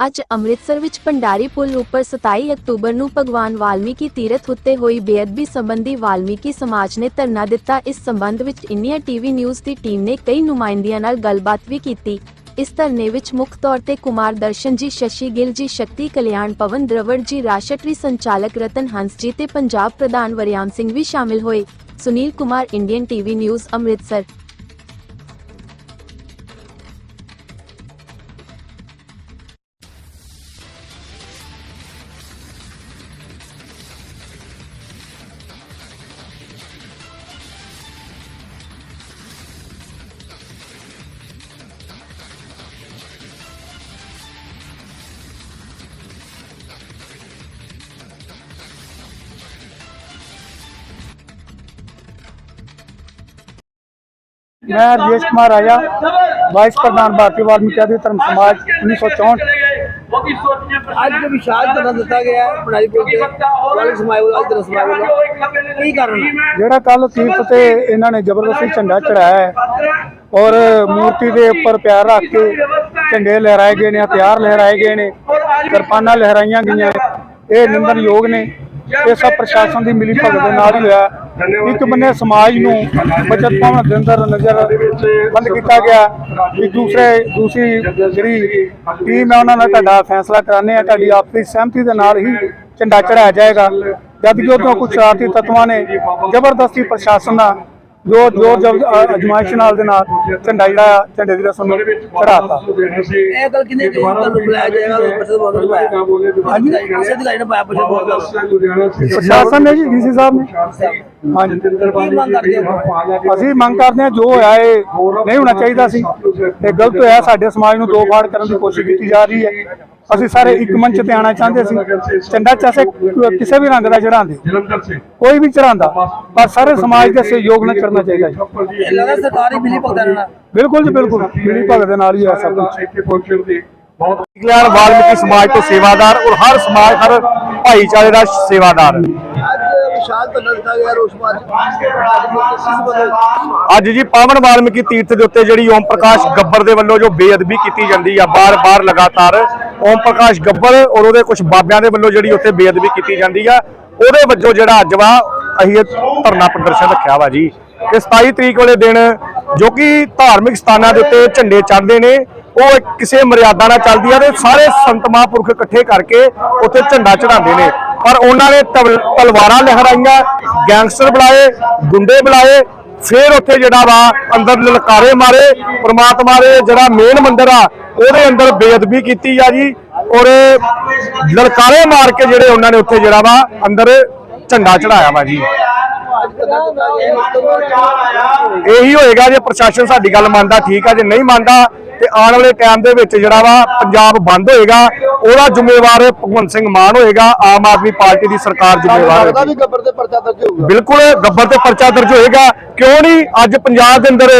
ਅੱਜ ਅੰਮ੍ਰਿਤਸਰ ਵਿੱਚ ਭੰਡਾਰੀ ਪੁਲ ਉੱਪਰ 27 ਅਕਤੂਬਰ ਨੂੰ ਭਗਵਾਨ ਵਾਲਮੀਕੀ ਤੀਰਥ ਉੱਤੇ ਹੋਈ ਬੇਅਦਬੀ ਸੰਬੰਧੀ ਵਾਲਮੀਕੀ ਸਮਾਜ ਨੇ ਧਰਨਾ ਦਿੱਤਾ। ਇਸ ਸੰਬੰਧ ਵਿੱਚ ਇੰਡੀਆ ਟੀਵੀ ਨਿਊਜ਼ ਦੀ ਟੀਮ ਨੇ ਕਈ ਨੁਮਾਇੰਦਿਆਂ ਨਾਲ ਗੱਲਬਾਤ ਵੀ ਕੀਤੀ। ਇਸ ਧਰਨੇ ਵਿੱਚ ਮੁੱਖ ਤੌਰ ਤੇ ਕੁਮਾਰ ਦਰਸ਼ਨ ਜੀ, ਸ਼ਸ਼ੀ ਗਿੱਲ ਜੀ, ਸ਼ਕਤੀ ਕਲਿਆਣ ਪਵਨ ਦਰਵੜ ਜੀ, ਰਾਸ਼ਟਰੀ ਸੰਚਾਲਕ ਰਤਨ ਹੰਸ ਜੀ ਤੇ ਪੰਜਾਬ ਪ੍ਰਧਾਨ ਵਰਿਆਮ ਸਿੰਘ ਵੀ ਸ਼ਾਮਿਲ ਹੋਏ। Sunil Kumar, Indian TV news, Amritsar. ਮੈਂ ਦੇਸ਼ ਕੁਮਾਰ ਰਾਜਾ ਵਾਈਸ ਪ੍ਰਧਾਨ ਭਾਰਤੀ ਵਾਲਮੀਕਿਆਂ ਦੀ ਧਰਮ ਸਮਾਜ 1964 ਅੱਜ ਵਿਸ਼ਾਲ ਧਰਨਾ ਦਿੱਤਾ ਗਿਆ ਬਣਾਈਪੁਰ ਦੇ ਵਾਲੀ ਸਮਾਜ ਵੱਲੋਂ ਅੱਜ ਰਸਮਾਈ ਵੱਲੋਂ ਕੀ ਕਾਰਨ ਜਿਹੜਾ ਕੱਲ ਤੀਰਥ ਤੇ ਇਹਨਾਂ ਨੇ ਜ਼ਬਰਦਸਤੀ ਝੰਡਾ ਚੜਾਇਆ ਹੈ ਔਰ ਮੂਰਤੀ ਦੇ ਉੱਪਰ ਪਿਆਰ ਰੱਖ ਕੇ ਝੰਡੇ ਲਹਿਰਾਏ ਗਏ ਨੇ ਹਥਿਆਰ ਲਹਿਰਾਏ ਗਏ ਨੇ ਕਿਰਪਾਨਾਂ ਲਹਿਰਾਈਆਂ ਗਈਆਂ ਇਹ ਨਿੰਦਨਯੋਗ ਨੇ। ਇਹ ਸਭ ਪ੍ਰਸ਼ਾਸਨ ਦੀ ਮਿਲੀ ਭਗਤ ਦੇ ਨਾਲ ਹੀ ਹੋਇਆ। ਇੱਕ ਬੰਨੇ ਸਮਾਜ ਨੂੰ ਬਚਤ ਭਵਨ ਦੇ ਅੰਦਰ ਨਜ਼ਰ ਬੰਦ ਕੀਤਾ ਗਿਆ ਵੀ ਦੂਸਰੇ ਦੂਸਰੀ ਜਿਹੜੀ ਟੀਮ ਹੈ ਉਹਨਾਂ ਨਾਲ ਤੁਹਾਡਾ ਫੈਸਲਾ ਕਰਾਣੇ ਆ ਤੁਹਾਡੀ ਆਪਸੀ ਸਹਿਮਤੀ ਦੇ ਨਾਲ ਹੀ ਝੰਡਾ ਚੜਾਇਆ ਜਾਏਗਾ ਜਦ ਕਿ ਉਦੋਂ ਕੁਝ ਸ਼ਰਾਰਤੀ ਤੱਤਵਾਂ ਨੇ ਜ਼ਬਰਦਸਤੀ ਪ੍ਰਸ਼ਾਸਨ ਦਾ ਜੋ ਜੋਰ ਜਬ ਅਜਮਾਇਸ਼ ਨਾਲ ਦੇ ਨਾਲ ਝੰਡਾ ਜਿਹੜਾ ਝੰਡੇ ਦੀ ਰਸਮ ਨੂੰ ਚੜਾਤਾ ਇਹ ਗੱਲ ਕਿੰਨੇ ਕਿ ਤੁਹਾਨੂੰ ਬੁਲਾਇਆ ਜਾਏਗਾ ਬਚਤ ਬਹੁਤ ਪਾਇਆ ਹਾਂਜੀ ਕਿਸੇ ਦੀ ਲਾਈਨ ਪਾਇਆ ਪ੍ਰਸ਼ਾਸਨ ਨੇ ਜੀ ਡੀਸੀ ਸਾਹਿਬ ਨੇ। ਹਾਂਜੀ। ਕੀ ਮੰਗ ਕਰਦੇ ਹੋ? ਅਸੀਂ ਮੰਗ ਕਰਦੇ ਹਾਂ ਜੋ ਹੋਇਆ ਇਹ ਨਹੀਂ ਹੋਣਾ ਚਾਹੀਦਾ ਸੀ। ਇਹ ਗਲਤ ਹੋਇਆ ਸਾਡੇ ਸਮਾਜ ਨੂੰ ਦੋ ਫਾੜ ਕਰਨ ਦੀ ਕੋਸ਼ਿਸ਼ ਕੀਤੀ ਜਾ ਰਹੀ ਹੈ। ਅਸੀਂ ਸਾਰੇ ਇੱਕ ਮੰਚ ਤੇ ਆਣਾ ਚਾਹੁੰਦੇ ਸੀ। ਝੰਡਾ ਚਾਸੇ ਕਿਸੇ ਵੀ ਰੰਗ ਦਾ ਚੜਾਉਂਦੇ ਕੋਈ ਵੀ ਚੜਾਉਂਦਾ ਪਰ ਸਾਰੇ ਸਮਾਜ ਦੇ ਸਹਿਯੋਗ ਨਾਲ ਚੜਨਾ ਚਾਹੀਦਾ ਜੀ। ਇਹ ਲੱਗਦਾ ਸਰਕਾਰੀ ਮਿਲੀ ਭਗਤਾਂ ਨਾਲ। ਬਿਲਕੁਲ ਜੀ ਬਿਲਕੁਲ। ਮਿਲੀ ਭਗਤ ਦੇ ਨਾਲ ਹੀ ਹੋਇਆ ਸਭ ਕੁਝ ਬਹੁਤ ਕਲਿਆਣ ਵਾਲਮੀਕੀ ਸਮਾਜ ਤੋਂ ਸੇਵਾਦਾਰ ਔਰ ਹਰ ਸਮਾਜ ਹਰ ਭਾਈਚਾਰੇ ਦਾ ਸੇਵਾਦਾਰ। ਅੱਜ ਜੀ ਪਾਵਨ ਵਾਲਮੀਕੀ ਤੀਰਥ ਦੇ ਉੱਤੇ ਜਿਹੜੀ ਓਮ ਪ੍ਰਕਾਸ਼ ਗੱਬਰ ਦੇ ਵੱਲੋਂ ਜੋ ਬੇਅਦਬੀ ਕੀਤੀ ਜਾਂਦੀ ਆ, ਬਾਰ-ਬਾਰ ਲਗਾਤਾਰ ਓਮ ਪ੍ਰਕਾਸ਼ ਗੱਬਰ ਔਰ ਉਹਦੇ ਕੁਝ ਬਾਬਿਆਂ ਦੇ ਵੱਲੋਂ ਜਿਹੜੀ ਉੱਥੇ ਬੇਅਦਬੀ ਕੀਤੀ ਜਾਂਦੀ ਆ, ਉਹਦੇ ਵੱਜੋਂ ਜਿਹੜਾ ਅੱਜ ਵਾ ਅਸੀਂ ਧਰਨਾ ਪ੍ਰਦਰਸ਼ਨ ਰੱਖਿਆ ਵਾ ਜੀ। ਕਿ 27 ਤਰੀਕ ਵਾਲੇ ਦਿਨ ਜੋ ਕਿ ਧਾਰਮਿਕ ਸਥਾਨਾਂ ਦੇ ਉੱਤੇ ਝੰਡੇ ਚੜ੍ਹਦੇ ਨੇ, ਉਹ ਕਿਸੇ ਮਰਿਆਦਾ ਨਾਲ ਚੱਲਦੀ ਆ ਤੇ ਸਾਰੇ ਸੰਤ ਮਹਾਂਪੁਰਖ ਇਕੱਠੇ ਕਰਕੇ ਉੱਥੇ ਝੰਡਾ ਚੜਾਉਂਦੇ ਨੇ। ਪਰ ਉਹਨਾਂ ਨੇ ਤਵ- ਤਲਵਾਰਾਂ ਲਹਿਰਾਈਆਂ, ਗੈਂਗਸਟਰ ਬੁਲਾਏ, ਗੁੰਡੇ ਬੁਲਾਏ, ਫਿਰ ਉੱਥੇ ਜਿਹੜਾ ਵਾ ਅੰਦਰ ਲਲਕਾਰੇ ਮਾਰੇ, ਪ੍ਰਮਾਤਮਾ ਦੇ ਜਿਹੜਾ ਮੇਨ ਮੰਦਿਰ ਆ, ਉਹਦੇ ਅੰਦਰ ਬੇਅਦਬੀ ਕੀਤੀ ਆ ਜੀ, ਔਰ ਲਲਕਾਰੇ ਮਾਰ ਕੇ ਜਿਹੜੇ ਉਹਨਾਂ ਨੇ ਉੱਥੇ ਜਿਹੜਾ ਵਾ ਅੰਦਰ ਝੰਡਾ ਚੜਾਇਆ ਵਾ ਜੀ। ਇਹੀ ਹੋਏਗਾ ਜੇ ਪ੍ਰਸ਼ਾਸਨ ਸਾਡੀ ਗੱਲ ਮੰਨਦਾ, ਠੀਕ ਆ, ਜੇ ਨਹੀਂ ਮੰਨਦਾ ਤੇ ਆਉਣ ਵਾਲੇ ਟਾਈਮ ਦੇ ਵਿੱਚ ਜਿਹੜਾ ਵਾ ਪੰਜਾਬ ਬੰਦ ਹੋਏਗਾ ਉਹਦਾ ਜ਼ਿੰਮੇਵਾਰ ਭਗਵੰਤ ਸਿੰਘ ਮਾਨ ਹੋਏਗਾ ਆਮ ਆਦਮੀ ਪਾਰਟੀ ਦੀ ਸਰਕਾਰ ਜ਼ਿੰਮੇਵਾਰ ਹੋਏਗੀ। ਗੱਬਰ ਤੇ ਪਰਚਾ ਦਰਜ ਹੋਊਗਾ? ਬਿਲਕੁਲ ਗੱਬਰ ਤੇ ਪਰਚਾ ਦਰਜ ਹੋਏਗਾ। ਕਿਉਂ ਨਹੀਂ? ਅੱਜ ਪੰਜਾਬ ਦੇ ਅੰਦਰ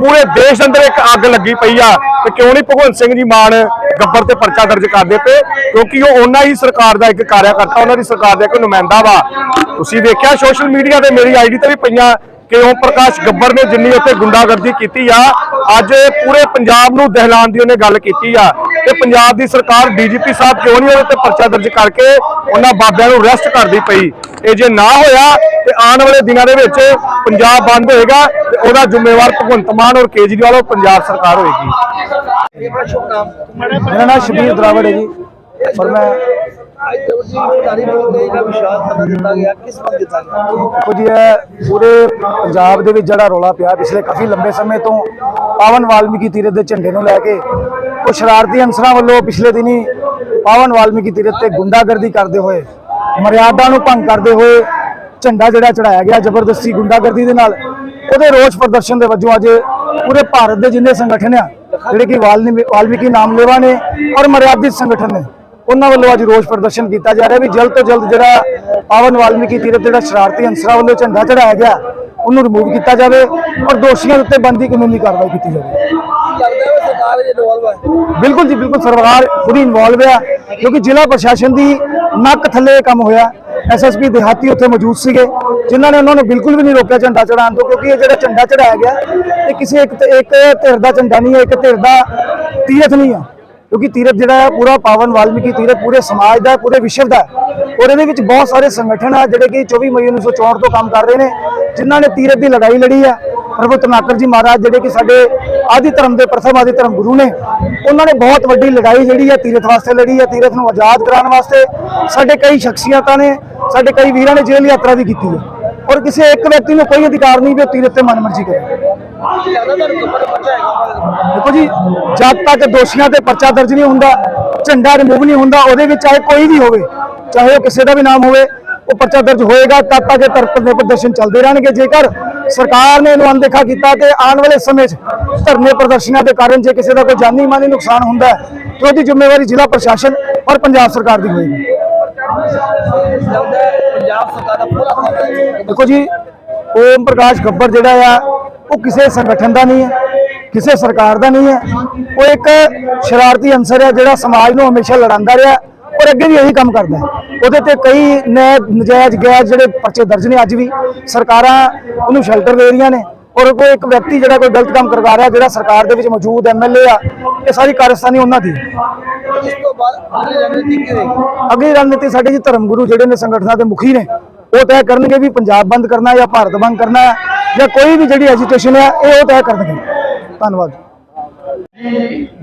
ਪੂਰੇ ਦੇਸ਼ ਅੰਦਰ ਇੱਕ ਅੱਗ ਲੱਗੀ ਪਈ ਆ। ਤੇ ਕਿਉਂ ਨਹੀਂ ਭਗਵੰਤ ਸਿੰਘ ਜੀ ਮਾਨ ਗੱਬਰ ਤੇ ਪਰਚਾ ਦਰਜ ਕਰਦੇ ਪਏ? ਕਿਉਂਕਿ ਉਹ ਉਹਨਾਂ ਹੀ ਸਰਕਾਰ ਦਾ ਇੱਕ ਕਾਰਿਆਕਰਤਾ ਉਹਨਾਂ ਦੀ ਸਰਕਾਰ ਦਾ ਇੱਕ ਨੁਮਾਇੰਦਾ ਵਾ। ਤੁਸੀਂ ਵੇਖਿਆ ਸੋਸ਼ਲ ਮੀਡੀਆ ਤੇ ਮੇਰੀ ਆਈਡੀ ਤੇ ਵੀ ਪਈਆਂ ਕਿ ਓਮ ਪ੍ਰਕਾਸ਼ ਗੱਬਰ ਨੇ ਜਿੰਨੀ ਉੱਥੇ ਗੁੰਡਾਗਰਦੀ ਕੀਤੀ ਆ, ਅੱਜ ਪੂਰੇ ਪੰਜਾਬ ਨੂੰ ਦਹਿਲਾਣ ਦੀ ਉਹਨੇ ਗੱਲ ਕੀਤੀ ਆ। ਤੇ ਪੰਜਾਬ ਦੀ ਸਰਕਾਰ ਡੀਜੀਪੀ ਸਾਹਿਬ ਕਿਉਂ ਨਹੀਂ ਉਹਦੇ ਤੇ ਪਰਚਾ ਦਰਜ ਕਰਕੇ ਉਹਨਾਂ ਬਾਬਿਆਂ ਨੂੰ ਅਰੈਸਟ ਕਰਦੀ ਪਈ? ਇਹ ਜੇ ਨਾ ਹੋਇਆ, ਤੇ ਆਉਣ ਵਾਲੇ ਦਿਨਾਂ ਦੇ ਵਿੱਚ ਪੰਜਾਬ ਬੰਦ ਹੋਏਗਾ ਤੇ ਉਹਦਾ ਜ਼ਿੰਮੇਵਾਰ ਭਗਵੰਤ ਮਾਨ ਔਰ ਕੇਜਰੀਵਾਲ ਔਰ ਪੰਜਾਬ ਸਰਕਾਰ ਹੋਏਗੀ। ਮੇਰਾ ਨਾਮ ਸ਼ਬੀਰ ਦਰਾਵੜ ਹੈ ਜੀ। ਔਰ ਮੈਂ ਦੇਖੋ ਜੀ, ਇਹ ਪੂਰੇ ਪੰਜਾਬ ਦੇ ਵਿੱਚ ਜਿਹੜਾ ਰੌਲਾ ਪਿਆ, ਪਿਛਲੇ ਕਾਫੀ ਲੰਬੇ ਸਮੇਂ ਤੋਂ ਪਾਵਨ ਵਾਲਮੀਕੀ ਤੀਰਥ ਦੇ ਝੰਡੇ ਨੂੰ ਲੈ ਕੇ ਉਹ ਸ਼ਰਾਰਤੀ ਅਨਸਰਾਂ ਵੱਲੋਂ ਪਿਛਲੇ ਦਿਨੀ ਪਾਵਨ ਵਾਲਮੀਕੀ ਤੀਰਥ ਤੇ ਗੁੰਡਾਗਰਦੀ ਕਰਦੇ ਹੋਏ, ਮਰਿਆਦਾ ਨੂੰ ਭੰਗ ਕਰਦੇ ਹੋਏ ਝੰਡਾ ਜਿਹੜਾ ਚੜਾਇਆ ਗਿਆ, ਜ਼ਬਰਦਸਤੀ ਗੁੰਡਾਗਰਦੀ ਦੇ ਨਾਲ, ਉਹਦੇ ਰੋਸ ਪ੍ਰਦਰਸ਼ਨ ਦੇ ਵਜੋਂ ਅੱਜ ਪੂਰੇ ਭਾਰਤ ਦੇ ਜਿੰਨੇ ਸੰਗਠਨ ਆ, ਜਿਹੜੇ ਕਿ ਵਾਲਮੀ- ਵਾਲਮੀਕੀ ਨਾਮਲੇਵਾ ਨੇ ਔਰ ਮਰਿਆਦਿਤ ਸੰਗਠਨ ਨੇ ਉਹਨਾਂ ਵੱਲੋਂ ਅੱਜ ਰੋਸ ਪ੍ਰਦਰਸ਼ਨ ਕੀਤਾ ਜਾ ਰਿਹਾ ਵੀ ਜਲਦ ਤੋਂ ਜਲਦ ਜਿਹੜਾ ਪਾਵਨ ਵਾਲਮੀਕੀ ਤੀਰਥ ਜਿਹੜਾ ਸ਼ਰਾਰਤੀ ਅੰਸਰਾਂ ਵੱਲੋਂ ਝੰਡਾ ਚੜਾਇਆ ਗਿਆ, ਉਹਨੂੰ ਰਿਮੂਵ ਕੀਤਾ ਜਾਵੇ ਔਰ ਦੋਸ਼ੀਆਂ ਦੇ ਉੱਤੇ ਬੰਦੀ ਕਾਨੂੰਨੀ ਕਾਰਵਾਈ ਕੀਤੀ ਜਾਵੇ। ਬਿਲਕੁਲ ਜੀ, ਬਿਲਕੁਲ ਸਰਕਾਰ ਪੂਰੀ ਇਨਵੋਲਵ ਆ, ਕਿਉਂਕਿ ਜ਼ਿਲ੍ਹਾ ਪ੍ਰਸ਼ਾਸਨ ਦੀ ਨੱਕ ਥੱਲੇ ਕੰਮ ਹੋਇਆ। ਐਸਐਸਪੀ ਦਿਹਾਤੀ ਉੱਥੇ ਮੌਜੂਦ ਸੀਗੇ, ਜਿਨ੍ਹਾਂ ਨੇ ਉਹਨਾਂ ਨੂੰ ਬਿਲਕੁਲ ਵੀ ਨਹੀਂ ਰੋਕਿਆ ਝੰਡਾ ਚੜਾਉਣ ਤੋਂ, ਕਿਉਂਕਿ ਇਹ ਜਿਹੜਾ ਝੰਡਾ ਚੜਾਇਆ ਗਿਆ, ਇਹ ਕਿਸੇ ਇੱਕ ਇੱਕ ਧਿਰ ਦਾ ਝੰਡਾ ਨਹੀਂ ਹੈ, ਇੱਕ ਧਿਰ ਦਾ ਤੀਰਥ ਨਹੀਂ ਆ ਕਿਉਂਕਿ ਤੀਰਥ ਜਿਹੜਾ ਹੈ ਪੂਰਾ ਪਾਵਨ ਵਾਲਮੀਕੀ ਤੀਰਥ, ਪੂਰੇ ਸਮਾਜ ਦਾ, ਪੂਰੇ ਵਿਸ਼ਵ ਦਾ ਔਰ ਇਹਦੇ ਵਿੱਚ ਬਹੁਤ ਸਾਰੇ ਸੰਗਠਨ ਆ, ਜਿਹੜੇ ਕਿ 24 ਮਈ 1964 ਤੋਂ ਕੰਮ ਕਰ ਰਹੇ ਨੇ, ਜਿਨ੍ਹਾਂ ਨੇ ਤੀਰਥ ਦੀ ਲੜਾਈ ਲੜੀ ਹੈ ਪ੍ਰਭੂ ਤਨਾਕਰ ਜੀ ਮਹਾਰਾਜ, ਜਿਹੜੇ ਕਿ ਸਾਡੇ ਆਦਿ ਧਰਮ ਦੇ, ਪ੍ਰਥਮ ਆਦਿ ਧਰਮ ਗੁਰੂ ਨੇ, ਉਹਨਾਂ ਨੇ ਬਹੁਤ ਵੱਡੀ ਲੜਾਈ ਜਿਹੜੀ ਹੈ ਤੀਰਥ ਵਾਸਤੇ ਲੜੀ ਹੈ ਤੀਰਥ ਨੂੰ ਆਜ਼ਾਦ ਕਰਾਉਣ ਵਾਸਤੇ। ਸਾਡੇ ਕਈ ਸ਼ਖਸੀਅਤਾਂ ਨੇ, ਸਾਡੇ ਕਈ ਵੀਰਾਂ ਨੇ ਜੇਲ੍ਹ ਯਾਤਰਾ ਵੀ ਕੀਤੀ ਹੈ ਔਰ ਕਿਸੇ ਇੱਕ ਵਿਅਕਤੀ ਨੂੰ ਕੋਈ ਅਧਿਕਾਰ ਨਹੀਂ ਵੀ ਉਹ ਤੀਰਥ ਤੇ ਮਨਮਰਜ਼ੀ ਕਰੇ। ਦੇਖੋ ਜੀ ਜਦ ਤੱਕ ਦੋਸ਼ੀਆਂ ਤੇ ਪਰਚਾ ਦਰਜ ਨਹੀਂ ਹੁੰਦਾ ਝੰਡਾ ਰਿਮੂਵ ਨਹੀਂ ਹੁੰਦਾ ਉਹਦੇ ਵਿੱਚ ਚਾਹੇ ਕੋਈ ਵੀ ਹੋਵੇ ਚਾਹੇ ਉਹ ਕਿਸੇ ਦਾ ਵੀ ਨਾਮ ਹੋਵੇ ਉਹ ਪਰਚਾ ਦਰਜ ਹੋਏਗਾ ਤਦ ਤੱਕ ਇਹ ਦੇ ਪ੍ਰਦਰਸ਼ਨ ਚੱਲਦੇ ਰਹਿਣਗੇ। ਜੇਕਰ ਸਰਕਾਰ ਨੇ ਇਹਨੂੰ ਅਣਦੇਖਾ ਕੀਤਾ ਤੇ ਆਉਣ ਵਾਲੇ ਸਮੇਂ 'ਚ ਧਰਨੇ ਪ੍ਰਦਰਸ਼ਨਾਂ ਦੇ ਕਾਰਨ ਜੇ ਕਿਸੇ ਦਾ ਕੋਈ ਜਾਨੀ ਮਾਨੀ ਨੁਕਸਾਨ ਹੁੰਦਾ ਤਾਂ ਉਹਦੀ ਜ਼ਿੰਮੇਵਾਰੀ ਜ਼ਿਲ੍ਹਾ ਪ੍ਰਸ਼ਾਸਨ ਔਰ ਪੰਜਾਬ ਸਰਕਾਰ ਦੀ ਹੋਏਗੀ। ਦੇਖੋ ਜੀ ਓਮ ਪ੍ਰਕਾਸ਼ ਗੱਬਰ ਜਿਹੜਾ ਆ ਉਹ ਕਿਸੇ ਸੰਗਠਨ ਦਾ ਨਹੀਂ ਹੈ, ਕਿਸੇ ਸਰਕਾਰ ਦਾ ਨਹੀਂ ਹੈ। ਉਹ ਇੱਕ ਸ਼ਰਾਰਤੀ ਅੰਸਰ ਹੈ ਜਿਹੜਾ ਸਮਾਜ ਨੂੰ ਹਮੇਸ਼ਾ ਲੜਾਉਂਦਾ ਰਿਹਾ ਔਰ ਅੱਗੇ ਵੀ ਇਹੀ ਕੰਮ ਕਰਦਾ ਉਹਦੇ ਤੇ ਕਈ ਨੈ ਨਜਾਇਜ਼ ਗੈਰ ਜਿਹੜੇ ਪਰਚੇ ਦਰਜ ਨੇ ਅੱਜ ਵੀ, ਸਰਕਾਰਾਂ ਉਹਨੂੰ ਸ਼ੈਲਟਰ ਦੇ ਰਹੀਆਂ ਨੇ ਔਰ ਕੋਈ ਇੱਕ ਵਿਅਕਤੀ ਜਿਹੜਾ ਕੋਈ ਗਲਤ ਕੰਮ ਕਰਵਾ ਰਿਹਾ, ਜਿਹੜਾ ਸਰਕਾਰ ਦੇ ਵਿੱਚ ਮੌਜੂਦ ਐਮਐਲਏ ਆ, ਇਹ ਸਾਰੀ ਕਾਰਸਤਾਨੀ ਉਹਨਾਂ ਦੀ ਇਸ ਤੋਂ ਬਾਅਦ ਅਗਲੀ ਰਣਨੀਤੀ ਸਾਡੇ ਜੀ ਧਰਮ ਗੁਰੂ ਜਿਹੜੇ ਨੇ ਸੰਗਠਨਾਂ ਦੇ ਮੁਖੀ ਨੇ, ਉਹ ਤੈਅ ਕਰਨਗੇ ਵੀ ਪੰਜਾਬ ਬੰਦ ਕਰਨਾ ਜਾਂ ਭਾਰਤ ਬੰਦ ਕਰਨਾ ਹੈ। ਜਾਂ ਕੋਈ ਵੀ ਜਿਹੜੀ ਐਜੀਟੇਸ਼ਨ ਹੈ ਇਹ ਉਹ ਤੈਅ ਕਰਨਗੇ ਧੰਨਵਾਦ।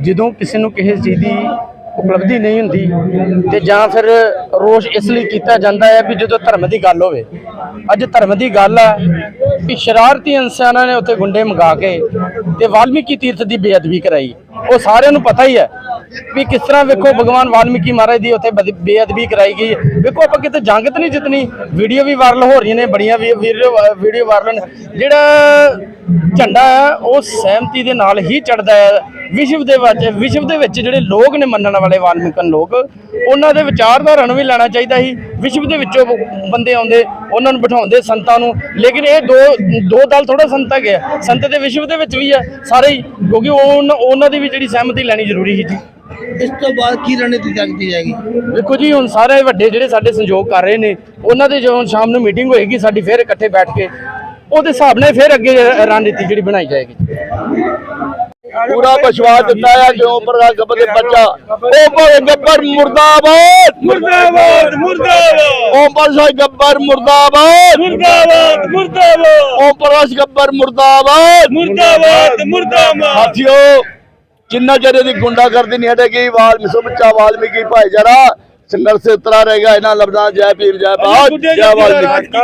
ਜਦੋਂ ਕਿਸੇ ਨੂੰ ਕਿਸੇ ਚੀਜ਼ ਦੀ ਉਪਲਬਧੀ ਨਹੀਂ ਹੁੰਦੀ ਤੇ ਜਾਂ ਫਿਰ ਰੋਸ਼ ਇਸ ਲਈ ਕੀਤਾ ਜਾਂਦਾ ਹੈ ਵੀ ਜਦੋਂ ਧਰਮ ਦੀ ਗੱਲ ਹੋਵੇ, ਅੱਜ ਧਰਮ ਦੀ ਗੱਲ ਹੈ ਕਿ ਸ਼ਰਾਰਤੀ ਇਨਸਾਨਾਂ ਨੇ ਉੱਥੇ ਗੁੰਡੇ ਮੰਗਾ ਕੇ ਤੇ ਵਾਲਮੀਕੀ ਤੀਰਥ ਦੀ ਬੇਅਦਬੀ ਕਰਾਈ। ਉਹ ਸਾਰਿਆਂ ਨੂੰ ਪਤਾ ਹੀ ਹੈ ਵੀ ਕਿਸ ਤਰ੍ਹਾਂ ਵੇਖੋ ਭਗਵਾਨ ਵਾਲਮੀਕੀ ਮਹਾਰਾਜ ਦੀ ਉੱਥੇ ਬਦ- ਬੇਅਦਬੀ ਕਰਾਈ ਗਈ ਹੈ। ਵੇਖੋ ਆਪਾਂ ਕਿਤੇ ਜੰਗ ਤਾਂ ਨਹੀਂ ਜਿੱਤਣੀ ਵੀਡੀਓ ਵੀ ਵਾਇਰਲ ਹੋ ਰਹੀਆਂ ਨੇ, ਬੜੀਆਂ ਵੀ ਵੀਡੀਓ ਵਾਇਰਲ ਜਿਹੜਾ ਝੰਡਾ ਹੈ, ਉਹ ਸਹਿਮਤੀ ਦੇ ਨਾਲ ਹੀ ਚੜਦਾ ਹੈ। ਵਿਸ਼ਵ ਦੇ ਵਿੱਚ, ਵਿਸ਼ਵ ਦੇ ਵਿੱਚ ਜਿਹੜੇ ਲੋਕ ਨੇ ਮੰਨਣ ਵਾਲੇ ਵਾਲਮੀਕਨ ਲੋਕ, ਉਹਨਾਂ ਦੇ ਵਿਚਾਰਧਾਰਾ ਨੂੰ ਵੀ ਲੈਣਾ ਚਾਹੀਦਾ ਸੀ। ਵਿਸ਼ਵ ਦੇ ਵਿੱਚੋਂ ਬੰਦੇ ਆਉਂਦੇ, ਉਹਨਾਂ ਨੂੰ ਬਿਠਾਉਂਦੇ ਸੰਤਾਂ ਨੂੰ। ਲੇਕਿਨ ਇਹ ਦੋ ਦੋ ਦਲ ਥੋੜਾ ਸੰਤ ਹੈਗੇ ਸੰਤ ਤੇ ਵਿਸ਼ਵ ਦੇ ਵਿੱਚ ਵੀ ਆ, ਸਾਰੇ ਹੀ। ਕਿਉਂਕਿ ਉਹ ਉਹਨਾਂ ਦੀ ਵੀ ਜਿਹੜੀ ਸਹਿਮਤੀ ਲੈਣੀ ਜ਼ਰੂਰੀ ਸੀ ਜੀ। ਇਸ ਤੋਂ ਬਾਅਦ ਕੀ ਰਣਨੀਤੀ ਕੀਤੀ ਜਾਏਗੀ ਵੇਖੋ ਜੀ ਹੁਣ ਸਾਰੇ ਵੱਡੇ ਜਿਹੜੇ ਸਾਡੇ ਸੰਯੋਗ ਕਰ ਰਹੇ ਨੇ ਉਹਨਾਂ ਦੇ ਜਦੋਂ ਸ਼ਾਮ ਨੂੰ ਮੀਟਿੰਗ ਹੋਏਗੀ ਸਾਡੀ ਫਿਰ ਇਕੱਠੇ ਬੈਠ ਕੇ ਉਹਦੇ ਹਿਸਾਬ ਨਾਲ ਫਿਰ ਅੱਗੇ ਰਣਨੀਤੀ ਜਿਹੜੀ ਬਣਾਈ ਜਾਏਗੀ। ਪੂਰਾ ਵਿਸ਼ਵਾਸ ਦਿੱਤਾ ਹੈ ਕਿ ਓਮ ਪ੍ਰਕਾਸ਼ ਗੱਬਰ ਦੇ ਬੱਚਾ ਓਮ ਪ੍ਰਕਾਸ਼ ਗੱਬਰ ਮੁਰਦਾਬਾਦ ਮੁਰਦਾਬਾਦ ਮੁਰਦਾਬਾਦ। ਓਮ ਪ੍ਰਕਾਸ਼ ਗੱਬਰ ਮੁਰਦਾਬਾਦ। ਮੁਰਦਾਬਾਦ ਮੁਰਦਾਬਾਦ। ਓਮ ਪ੍ਰਕਾਸ਼ ਗੱਬਰ ਮੁਰਦਾਬਾਦ। ਮੁਰਦਾਬਾਦ ਮੁਰਦਾਬਾਦ। ਸਾਥੀਓ ਜਿੰਨਾ ਚਿਰ ਇਹਦੀ ਗੁੰਡਾਗਰਦੀ ਨਹੀਂ ਹਟੇਗੀ ਵਾਲ ਸੁਬਚਾ ਵਾਲਮੀਕੀ ਭਾਈਚਾਰਾ ਸੰਘਰਸ਼ ਉਤਰਾ ਰਹੇਗਾ ਇਹਨਾਂ ਲਫ਼ਜ਼ਾਂ ਜੈ ਪੀਰ ਜੈ ਬਾਦ ਜੈ ਵਾਲਮੀਕੀ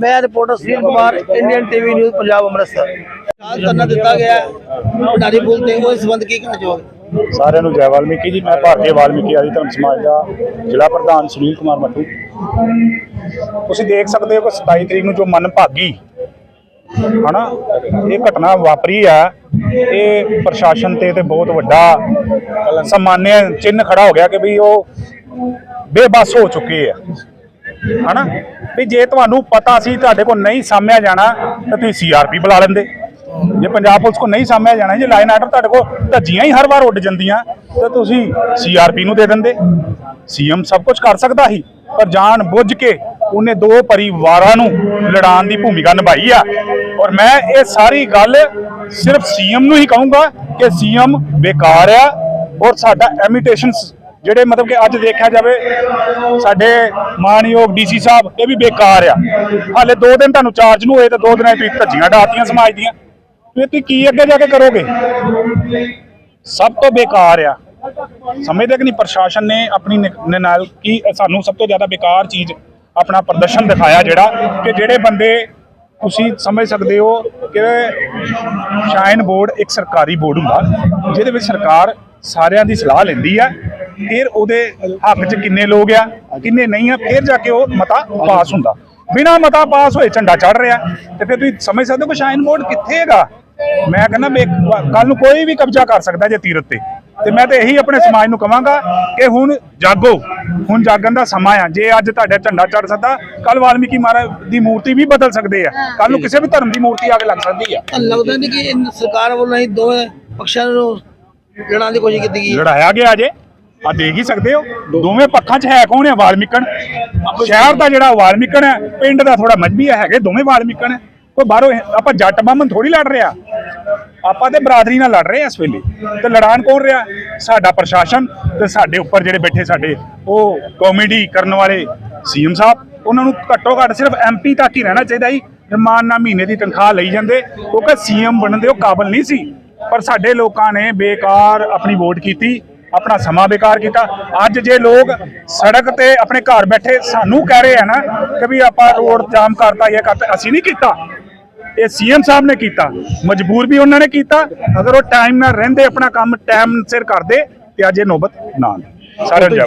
ਮੈਂ reporter Sunil Kumar Indian TV news Punjab Amritsar. ਸਾਲ ਦਿੱਤਾ ਗਿਆ। ਭੰਡਾਰੀ ਪੁਲ ਤੇ ਉਹ ਇਸ ਸੰਬੰਧ ਕੀ ਕਹਿਣਾ ਚਾਹੋਗੇ? ਸਾਰਿਆਂ ਨੂੰ ਜੈ ਵਾਲਮੀਕੀ ਜੀ ਮੈਂ ਭਾਰਤੀ ਵਾਲਮੀਕੀ ਆਦਿ ਧਰਮ ਸਮਾਜ ਦਾ ਜ਼ਿਲ੍ਹਾ ਪ੍ਰਧਾਨ ਸੁਨੀਲ ਕੁਮਾਰ ਮੱਟੂ। ਤੁਸੀਂ ਦੇਖ ਸਕਦੇ ਹੋ ਕਿ 27 ਤਰੀਕ ਨੂੰ ਜੋ ਮਨ ਭਾਗੀ ਹਨਾ? ਇਹ ਘਟਨਾ ਵਾਪਰੀ ਆ। ਇਹ ਪ੍ਰਸ਼ਾਸਨ ਤੇ ਤੇ ਬਹੁਤ ਵੱਡਾ ਸਨਮਾਨਿਆ ਚਿੰਨ੍ਹ ਖੜਾ ਹੋ ਗਿਆ ਕਿ ਵੀ ਉਹ ਬੇਬਸ ਹੋ ਚੁੱਕੇ ਆ। ਹਨਾ? ਵੀ ਜੇ ਤੁਹਾਨੂੰ ਪਤਾ ਸੀ ਤੁਹਾਡੇ ਕੋਲ ਨਹੀਂ ਸਾਹਮਿਆ ਜਾਣਾ, ਤਾਂ ਤੁਸੀਂ ਸੀਆਰਪੀ ਬੁਲਾ ਲੈਂਦੇ। ਜੇ ਪੰਜਾਬ ਪੁਲਿਸ ਕੋ ਨਹੀਂ ਸਾਹਮਿਆ ਜਾਣਾ, ਜੇ ਲਾਈਨ ਆਰਡਰ ਤੁਹਾਡੇ ਕੋਲ ਧੱਜੀਆਂ ਹੀ ਹਰ ਵਾਰ ਉੱਡ ਜਾਂਦੀਆਂ, ਤਾਂ ਤੁਸੀਂ ਸੀਆਰਪੀ ਨੂੰ ਦੇ ਦਿੰਦੇ। ਸੀਐਮ ਸਭ ਕੁਝ ਕਰ ਸਕਦਾ ਸੀ, ਪਰ ਜਾਣ ਬੁੱਝ ਕੇ ਉਹਨੇ ਦੋ ਪਰਿਵਾਰਾਂ ਨੂੰ ਲੜਾਉਣ ਦੀ ਭੂਮਿਕਾ ਨਿਭਾਈ ਆ। ਔਰ ਮੈਂ ਇਹ ਸਾਰੀ ਗੱਲ ਸਿਰਫ ਸੀਐਮ ਨੂੰ ਹੀ ਕਹੂੰਗਾ ਕਿ ਸੀਐਮ ਬੇਕਾਰ ਆ ਔਰ ਸਾਡਾ ਐਮਿਟੇਸ਼ਨ ਜਿਹੜੇ ਮਤਲਬ ਕਿ ਅੱਜ ਦੇਖਿਆ ਜਾਵੇ, ਸਾਡੇ ਮਾਨਯੋਗ ਡੀਸੀ ਸਾਹਿਬ, ਇਹ ਵੀ ਬੇਕਾਰ ਆ। ਹਾਲੇ 2 ਦਿਨ ਤੁਹਾਨੂੰ ਚਾਰਜ ਨੂੰ ਹੋਏ ਤੇ 2 ਦਿਨਾਂ 'ਚ ਤੁਸੀਂ ਧੱਜੀਆਂ ਡਾਤੀਆਂ ਸਮਾਜ ਦੀਆਂ। ਤੇ ਤੁਸੀਂ ਕੀ ਅੱਗੇ ਜਾ ਕੇ ਕਰੋਗੇ? ਸਭ ਤੋਂ ਬੇਕਾਰ ਆ। ਸਮਝਦੇ ਕਿ ਨਹੀਂ, ਪ੍ਰਸ਼ਾਸਨ ਨੇ ਆਪਣੀ ਨਾਲ ਕੀ ਸਾਨੂੰ ਸਭ ਤੋਂ ਜ਼ਿਆਦਾ ਬੇਕਾਰ ਚੀਜ਼ ਆਪਣਾ ਪ੍ਰਦਰਸ਼ਨ ਦਿਖਾਇਆ ਜਿਹੜਾ ਕਿ ਜਿਹੜੇ ਬੰਦੇ ਤੁਸੀਂ ਸਮਝ ਸਕਦੇ ਹੋ ਕਿ ਸ਼ਾਈਨ ਬੋਰਡ ਇੱਕ ਸਰਕਾਰੀ ਬੋਰਡ ਹੁੰਦਾ, ਜਿਹਦੇ ਵਿੱਚ ਸਰਕਾਰ ਸਾਰਿਆਂ ਦੀ ਸਲਾਹ ਲੈਂਦੀ ਆ, ਫਿਰ ਉਹਦੇ ਹੱਕ 'ਚ ਕਿੰਨੇ ਲੋਕ ਆ, ਕਿੰਨੇ ਨਹੀਂ ਆ, ਫਿਰ ਜਾ ਕੇ ਉਹ ਮਤਾ ਪਾਸ ਹੁੰਦਾ। ਬਿਨਾ ਮਤਾ ਪਾਸ ਹੋਏ ਝੰਡਾ ਚੜ ਰਿਹਾ, ਤੇ ਫਿਰ ਤੁਸੀਂ ਸਮਝ ਸਕਦੇ ਹੋ ਕਿ ਸ਼ਾਇਨ ਬੋਰਡ ਕਿੱਥੇ ਹੈਗਾ? ਮੈਂ ਕਹਿੰਦਾ ਕੱਲ ਨੂੰ ਕੋਈ ਵੀ ਕਬਜ਼ਾ ਕਰ ਸਕਦਾ ਜੇ ਤੀਰਤ ਤੇ। ਤੇ ਮੈਂ ਤੇ ਇਹੀ ਆਪਣੇ ਸਮਾਜ ਨੂੰ ਕਵਾਂਗਾ ਕਿ ਹੁਣ ਜਾਗੋ। ਹੁਣ ਜਾਗਣ ਦਾ ਸਮਾਂ ਆ। ਜੇ ਅੱਜ ਤੁਹਾਡਾ ਝੰਡਾ ਚੜ ਸਕਦਾ ਕੱਲ ਵਾਲਮੀਕੀ ਮਹਾਰਾਜ ਦੀ ਮੂਰਤੀ ਵੀ ਬਦਲ ਸਕਦੇ ਆ। ਕੱਲ ਨੂੰ ਕਿਸੇ ਵੀ ਧਰਮ ਦੀ ਮੂਰਤੀ ਆ ਕੇ ਲੱਗ ਸਕਦੀ ਆ। ਲੱਗਦਾ ਨਹੀਂ ਕਿ ਸਰਕਾਰ ਵੱਲੋਂ ਹੀ ਦੋਵੇਂ ਪੱਖਾਂ ਨੂੰ ਲੜਾਉਣ ਦੀ ਕੋਸ਼ਿਸ਼ ਕੀਤੀ ਗਈ। ਲੜਾਇਆ ਗਿਆ ਜੇ ਆ ਦੇਖ ਹੀ ਸਕਦੇ ਹੋ। ਦੋਵੇਂ ਪੱਖਾਂ 'ਚ ਹੈ ਕੌਣ ਹੈ ਵਾਲਮੀਕਣ। ਸ਼ਹਿਰ ਦਾ ਜਿਹੜਾ ਵਾਲਮੀਕਣ ਹੈ ਪਿੰਡ ਦਾ ਥੋੜਾ ਮਜਬੀ ਹੈਗੇ ਦੋਵੇਂ ਵਾਲਮੀਕਣ। ਹੈ ਕੋਈ ਬਾਹਰੋਂ ਆਪਾਂ ਜੱਟ ਬਾਹਮਣ ਥੋੜੀ ਲੜ ਰਿਹਾ। ਆਪਾਂ ਤੇ ਬਰਾਦਰੀ ਨਾਲ ਲੜ ਰਹੇ ਹਾਂ ਇਸ ਵੇਲੇ। ਤੇ ਲੜਾਨ ਕੌਣ ਰਿਹਾ? ਸਾਡਾ ਪ੍ਰਸ਼ਾਸਨ ਤੇ ਸਾਡੇ ਉੱਪਰ ਜਿਹੜੇ ਬੈਠੇ ਸਾਡੇ, ਉਹ ਕਾਮੇਡੀ ਕਰਨ ਵਾਲੇ ਸੀਐਮ ਸਾਹਿਬ, ਉਹਨਾਂ ਨੂੰ ਘੱਟੋ ਘੱਟ ਸਿਰਫ ਐਮਪੀ ਤੱਕ ਹੀ ਰਹਿਣਾ ਚਾਹੀਦਾ ਸੀ ਰਮਾਨ ਨਾਲ ਮਹੀਨੇ ਦੀ ਤਨਖਾਹ ਲਈ ਜਾਂਦੇ, ਕਿਉਂਕਿ ਸੀਐਮ ਬਣਨ ਦੇ ਉਹ ਕਾਬਲ ਨਹੀਂ ਸੀ। ਪਰ ਸਾਡੇ ਲੋਕਾਂ ਨੇ ਬੇਕਾਰ ਆਪਣੀ ਵੋਟ ਕੀਤੀ, ਆਪਣਾ ਸਮਾਂ ਬੇਕਾਰ ਕੀਤਾ। ਅੱਜ ਜੇ ਲੋਕ ਸੜਕ ਤੇ ਆਪਣੇ ਘਰ ਬੈਠੇ ਸਾਨੂੰ ਕਹਿ ਰਹੇ ਆ ਨਾ ਕਿ ਵੀ ਆਪਾਂ ਰੋਡ ਜਾਮ ਕਰਤਾ ਇਹ ਕਰਤਾ, ਅਸੀਂ ਨਹੀਂ ਕੀਤਾ। ਇਹ ਸੀਐਮ ਸਾਹਿਬ ਨੇ ਕੀਤਾ। ਮਜਬੂਰ ਵੀ ਉਹਨਾਂ ਨੇ ਕੀਤਾ। ਅਗਰ ਉਹ ਟਾਈਮ ਨਾਲ ਰਹਿੰਦੇ, ਆਪਣਾ ਕੰਮ ਟਾਈਮ ਸਿਰ ਕਰਦੇ, ਤੇ ਅੱਜ ਇਹ ਨੋਬਤ ਨਾ ਆਉਂਦੀ। ਸਾਰਿਆਂ ਨੂੰ